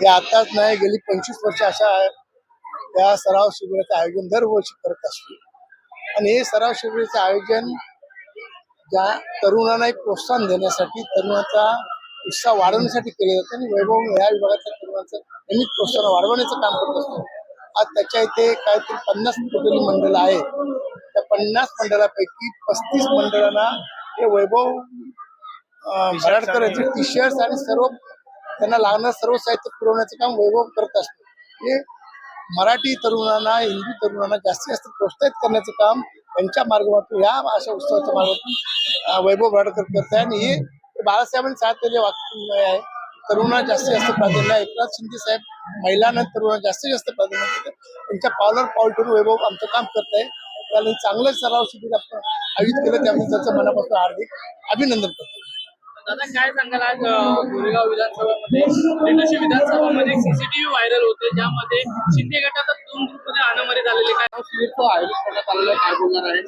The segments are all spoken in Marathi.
हे आताच नाही गेली पंचवीस वर्ष अशा या सराव शिबिराचं आयोजन दरवर्षी करत असतो. आणि हे सराव शिबिराचं आयोजन ज्या तरुणांना प्रोत्साहन देण्यासाठी तरुणाचा उत्साह वाढवण्यासाठी केले जाते आणि वैभव या विभागाच्या तरुणांचं नेहमीच प्रोत्साहन वाढवण्याचं काम करत असतो. आज त्याच्या इथे काहीतरी पन्नास कुटुंबी मंडळ आहे त्या पन्नास मंडळापैकी पस्तीस मंडळांना हे वैभव अं, मराठकर याचे टी शर्ट्स आणि सर्व त्यांना लागणारं सर्व साहित्य पुरवण्याचं काम वैभव करत असतो. हे मराठी तरुणांना हिंदू तरुणांना जास्तीत जास्त प्रोत्साहित करण्याचं काम त्यांच्या मार्गातून या अशा उत्सवाच्या मार्गातून वैभव मराठकर करत आहे. आणि हे बाळासाहेबांनी सांगितलेले वाक्य आहे तरुणांना जास्तीत जास्त प्राधान्य एकनाथ शिंदे साहेब महिलांना तरुणांना जास्तीत जास्त प्राधान्य देतात. त्यांच्या पावलावर पाऊल ठेवून वैभव आमचं काम करत आहे. त्याला चांगलं सराव शिबिर आपण आयोजित केलं. त्यामुळे त्याचं मनापासून हार्दिक अभिनंदन करतो. दादा काय सांगाल आज गोरेगाव विधानसभामध्ये विधानसभामध्ये सीसीटीव्ही व्हायरल होते ज्यामध्ये शिंदे गटाचा दोन ग्रुपमध्ये अनामरी झालेले काय? करण्यात काय बोलणार आहे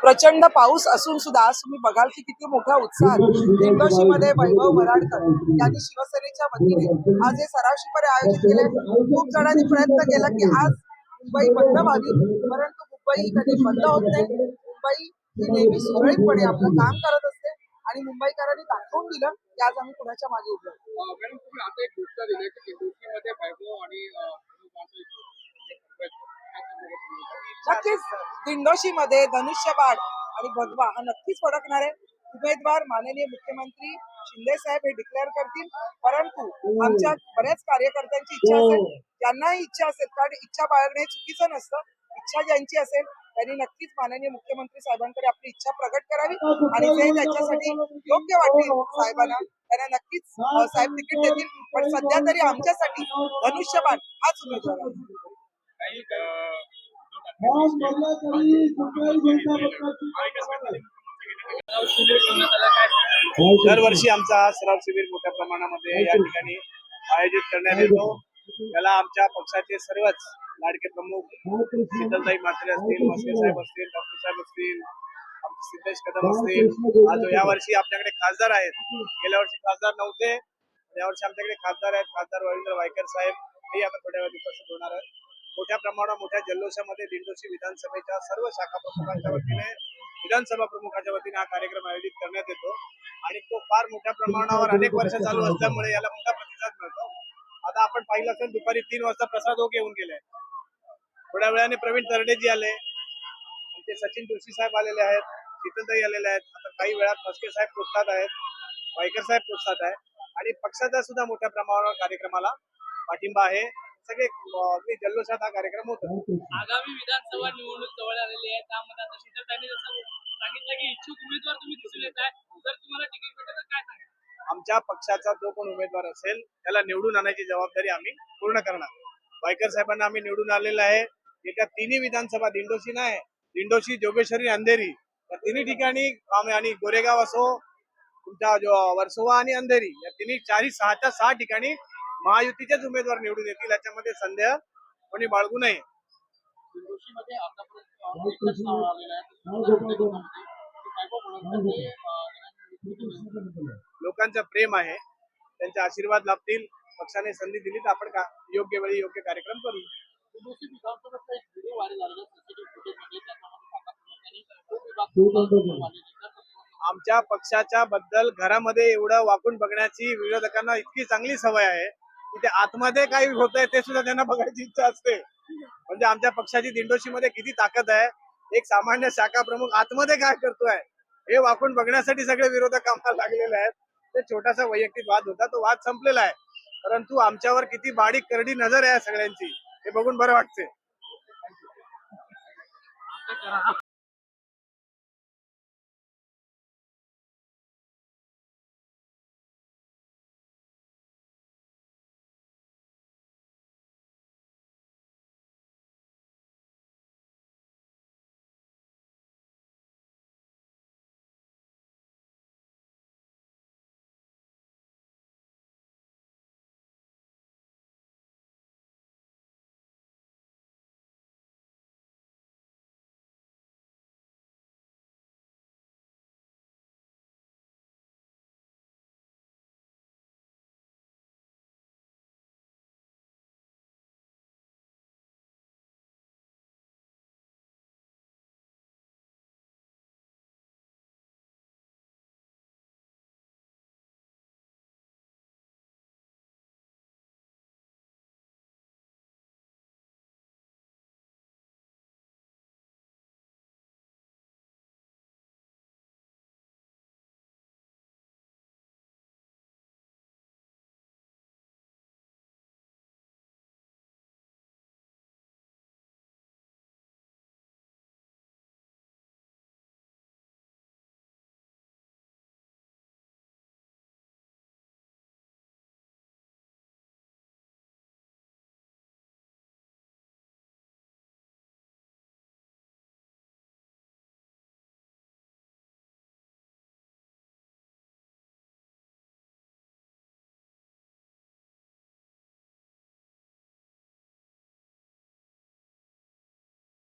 प्रचंड पाऊस असून सुद्धा आज तुम्ही बघाल की किती मोठ्या उत्साहात दिंडोशीमध्ये वैभव वराडकर यांनी शिवसेनेच्या वतीने आज हे सरावशीपणे आयोजित केले. खूप जणांनी प्रयत्न केला की आज मुंबई बंद व्हावी परंतु मुंबई कधी बंद होत नाही. मुंबई ही नेहमी सुरळीतपणे आपलं काम करत असते. आणि मुंबईकरांनी दाखवून दिलं की आज आम्ही कुणाच्या मागे उभे मॅडम तुम्ही आता एक गोष्ट दिली की दिंडोशीमध्ये वैभव आणि? नक्कीच. मध्ये धनुष्यबाण आणि भगवा हा नक्कीच फडकणार आहे. उमेदवार माननीय मुख्यमंत्री शिंदे साहेब हे डिक्लेअर करतील. परंतु आमच्या बऱ्याच कार्यकर्त्यांची इच्छा असेल. ज्यांनाही इच्छा असेल कारण इच्छा बाळगणे हे चुकीचं नसतं. इच्छा ज्यांची असेल त्यांनी नक्कीच माननीय मुख्यमंत्री साहेबांकडे आपली इच्छा प्रकट करावी आणि जे त्यांच्यासाठी योग्य वाटेल साहेबांना त्यांना नक्कीच साहेब तिकीट देतील. पण सध्या तरी आमच्यासाठी धनुष्यबाण हाच उमेदवार? दरवर्षी आमचा हा सराव शिबिर मोठ्या प्रमाणामध्ये या ठिकाणी आयोजित करण्यात येतो. त्याला आमच्या पक्षाचे सर्वच लाडके प्रमुख शीतलताई म्हात्रे असतील मस्के साहेब असतील डॉक्टर साहेब असतील आमचे सिद्धेश कदम असतील. आज या वर्षी आपल्याकडे खासदार आहेत. गेल्या वर्षी खासदार नव्हते. यावर्षी आमच्याकडे खासदार आहेत. खासदार रवींद्र वायकर साहेब. हे आता थोड्या वेळात उपस्थित होणार आहेत. मोठ्या प्रमाणावर मोठ्या जल्लोषामध्ये दिंडोशी विधानसभेच्या सर्व शाखा प्रमुखांच्या वतीने विधानसभा प्रमुखाच्या वतीने हा कार्यक्रम आयोजित करण्यात येतो. आणि तो फार मोठ्या प्रमाणावर अनेक वर्ष चालू असल्यामुळे याला मोठा प्रतिसाद मिळतो. आता आपण पाहिलं असेल दुपारी तीन वाजता प्रसाद हो घेऊन गेले. थोड्या वेळाने प्रवीण तरडेजी आले. आमचे सचिन जोशी साहेब आलेले आहेत शीतलताई आलेले आहेत. आता काही वेळात मस्के साहेब पोचतात आहेत वायकर साहेब पोचतात आहेत. आणि पक्षाचा सुद्धा मोठ्या प्रमाणावर कार्यक्रमाला पाठिंबा आहे. सगळे अगदी जल्लोषात हा कार्यक्रम होतो. आगामी विधानसभा निवडणूक जवळ आलेली आहे. त्यामध्ये आता शीतलताईने जसं सांगितलं की इच्छुक उमेदवार तुम्ही दिसून येत आहे जर तुम्हाला तिकीट भेटेल तर काय सांगाल? आमच्या पक्षाचा जो कोण उमेदवार असेल त्याला निवडून आणायची जबाबदारी आम्ही पूर्ण करणार. वायकर साहेबांना आम्ही निवडून आलेलं आहे. येत्या तिन्ही विधानसभा दिंडोशी नाही दिंडोशी जोगेश्वरी अंधेरी या तिन्ही ठिकाणी आणि गोरेगाव असो तुमचा जो वर्सोवा आणि अंधेरी या तिन्ही चारही सहाच्या सहा ठिकाणी महायुतीचेच उमेदवार निवडून येतील याच्यामध्ये संदेह कोणी बाळगू नये. दिंडोशीमध्ये लोकांचा लोकांचं प्रेम आहे. त्यांचे आशीर्वाद लाभतील. पक्षाने संधी दिली तर आपण का योग्य वेळी योग्य कार्यक्रम करू? आमच्या पक्षाच्या बद्दल घरामध्ये एवढं वाकून बघण्याची विरोधकांना इतकी चांगली सवय आहे की ते आतमध्ये काय होत आहे ते सुद्धा त्यांना बघायची इच्छा असते. म्हणजे आमच्या पक्षाची दिंडोशी मध्ये किती ताकद आहे. एक सामान्य शाखा प्रमुख आतमध्ये काय करतोय? हे वाकून बघण्यासाठी सगळे विरोधक कामाला लागलेले आहेत. ते छोटासा वैयक्तिक वाद होता तो वाद संपलेला आहे. परंतु आमच्यावर किती बारीक करडी नजर आहे सगळ्यांची हे बघून बरं वाटते